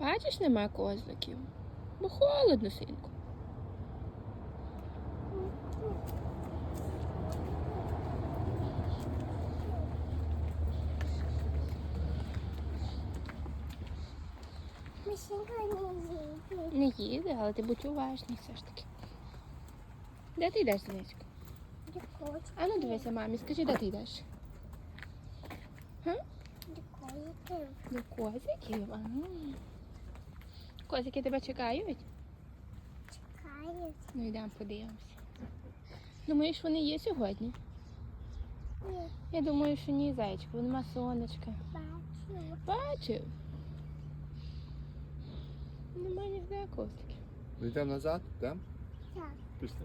Бачиш, нема козликів. Бо холодно, синку. Машинка не їде. Не їде, але ти будь уважний все ж таки. Де ти йдеш, кочки. А ну дивися, мамі, скажи, де ти йдеш? Кочки. До козиків. Ага. Козики тебе чекають? Чекають. Ну йдемо подивимося. Думаєш, вони є сьогодні? Ні, Я думаю, що ні, зайчику, нема сонечка. бачу. Бачив. Нема ніде костиків. Ну йдемо назад, йдемо? Так. Пішли.